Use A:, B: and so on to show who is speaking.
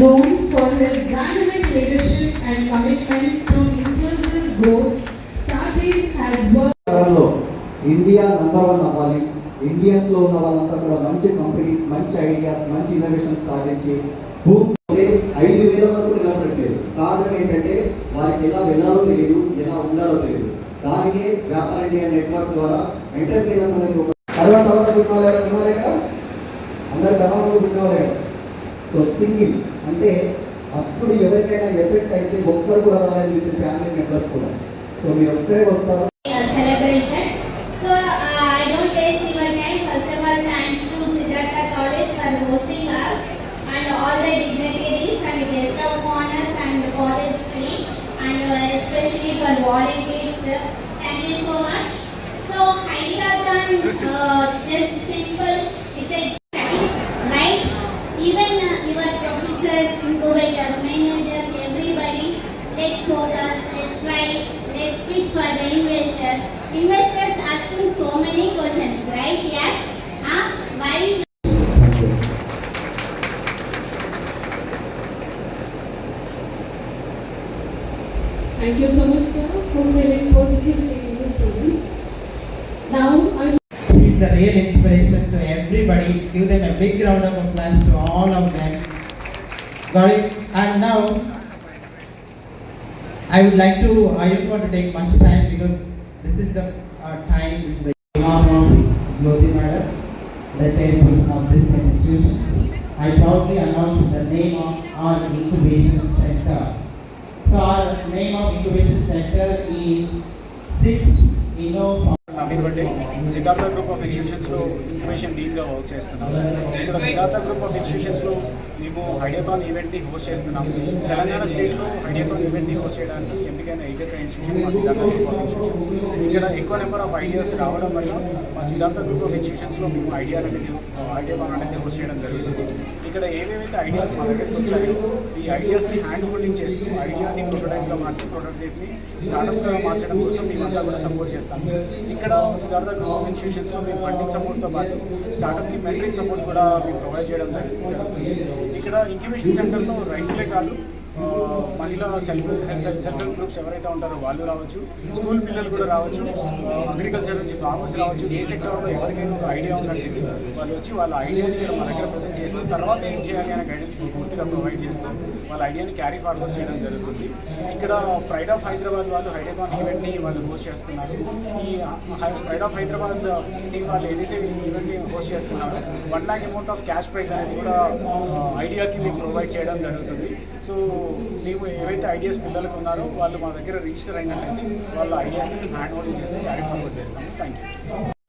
A: known for his dynamic leadership and commitment to inclusive growth, Sajid has worked
B: India number one అవ్వాలి. ఇండియన్స్లో ఉన్న వాళ్ళంతా కూడా మంచి కంపెనీస్ మంచి ఐడియాస్ మంచి ఇన్నోవేషన్స్ సాధించి భూమి ఐదు వేల వరకు నిలబడట్లేదు. కారణం ఏంటంటే వారికి ఎలా వెళ్ళాలో తెలియదు ఎలా ఉండాలో తెలియదు దానికే వ్యాపార ఇండియా నెట్వర్క్ ద్వారా ఎంటర్ప్రీనర్స్ అనేది ఒక తర్వాత తర్వాత పుట్టిన ఉన్నారే కదా? అందరు తర్వాత పుట్టిన కదా? సో సింగిల్ అంటే అప్పుడు ఎవరికైనా ఎఫెక్ట్ అయితే ఒక్కరు కూడా రాలేదు ఫ్యామిలీ మెంబర్స్ కూడా సో మీరు ఒక్కరే వస్తారు
C: uh, celebration. So uh, I don't waste your time. First of all, thanks to Siddhartha College for hosting us and all the dignitaries and guest of honors and the college team and uh, especially for volunteers. Thank you so much. So Hyderabad, uh, just simple. It's a investors. Investors asking so many questions, right? Yeah? Huh? Why
A: Thank you so much, sir, for feeling positively in the students. Now, I
D: She is the real inspiration to everybody. Give them a big round of applause to all of them. Got it? And now, I would like to, I don't want to take much time because this is the uh, time, this is the Imam of Jyoti Madam, the chairperson of this institution. I proudly announce the name of our incubation center. So our name of incubation center is Six Inno
E: Naveen Batti Siddhartha group of ఇన్స్టిట్యూషన్స్లో information డీప్గా work చేస్తున్నాం ఇక్కడ Siddhartha group of ఇన్స్టిట్యూషన్స్లో మేము ఐడియాథాన్ ఈవెంట్ని host చేస్తున్నాం తెలంగాణ స్టేట్లో ఐడియాథాన్ ఈవెంట్ని host చేయడానికి ఎంపికైన ఏకైక institution మా సిద్ధార్థ గ్రూప్ ఆఫ్ ఇక్కడ ఎక్కువ నెంబర్ ఆఫ్ ఐడియాస్ రావడం వల్ల మా సిద్ధార్థ గ్రూప్ ఆఫ్ ఇన్స్టిట్యూషన్స్లో మేము ఐడియా అనేది ఐడియాథాన్ అనేది హోస్ట్ చేయడం జరుగుతుంది. ఇక్కడ ఏమేమైతే ఐడియాస్ మా దగ్గరికి వచ్చాయో ఈ ఐడియాస్ని హ్యాండ్ హోల్డింగ్ చేస్తూ ఐడియాని ప్రొటోటైప్గా మార్చి ప్రొటోటైప్ని స్టార్టప్గా మార్చడం కోసం మేమంతా కూడా సపోర్ట్ చేస్తాం ఇక్కడ సిద్ధార్థ గ్రూప్ ఆఫ్ ఇన్స్టిట్యూషన్స్లో మేము ఫండింగ్ సపోర్ట్తో పాటు స్టార్టప్కి మెంటరింగ్ సపోర్ట్ కూడా మేము ప్రొవైడ్ చేయడం జరుగుతుంది. ఇక్కడ ఇంక్యుబేషన్ సెంటర్లో రైతులే కాదు మహిళా సెల్ఫ్ సెల్ఫ్ హెల్ప్ గ్రూప్స్ ఎవరైతే ఉంటారో వాళ్ళు రావచ్చు స్కూల్ పిల్లలు కూడా రావచ్చు అగ్రికల్చర్ నుంచి ఫార్మర్స్ రావచ్చు ఏ సెక్టర్లో ఎవరికైనా ఒక ఐడియా ఉన్నట్టు వాళ్ళు వచ్చి వాళ్ళ ఐడియాని ఇక్కడ మన దగ్గర ప్రజెంట్ చేస్తూ తర్వాత ఏం చేయాలి అనే గైడెన్స్ పూర్తిగా ప్రొవైడ్ చేస్తాం. వాళ్ళ ఐడియాని క్యారీ ఫార్వర్డ్ చేయడం జరుగుతుంది. ఇక్కడ ప్రైడ్ ఆఫ్ హైదరాబాద్ వాళ్ళు హైదరాబాద్ ఈవెంట్ని వాళ్ళు హోస్ట్ చేస్తున్నారు. ఈ ప్రైడ్ ఆఫ్ హైదరాబాద్ టీం వాళ్ళు ఏదైతే ఈవెంట్ని హోస్ట్ చేస్తున్నారో one lakh amount of cash prize అనేది కూడా ఐడియాకి మేము ప్రొవైడ్ చేయడం జరుగుతుంది. సో మేము ఏవైతే ఐడియాస్ పిల్లలకు ఉన్నారో వాళ్ళు మా దగ్గర రిజిస్టర్ అయినట్లయితే వాళ్ళ ఐడియాస్ని హ్యాండ్ హోల్డింగ్ చేస్తూ క్యారీ ఫార్వర్డ్ చేస్తాము. Thank you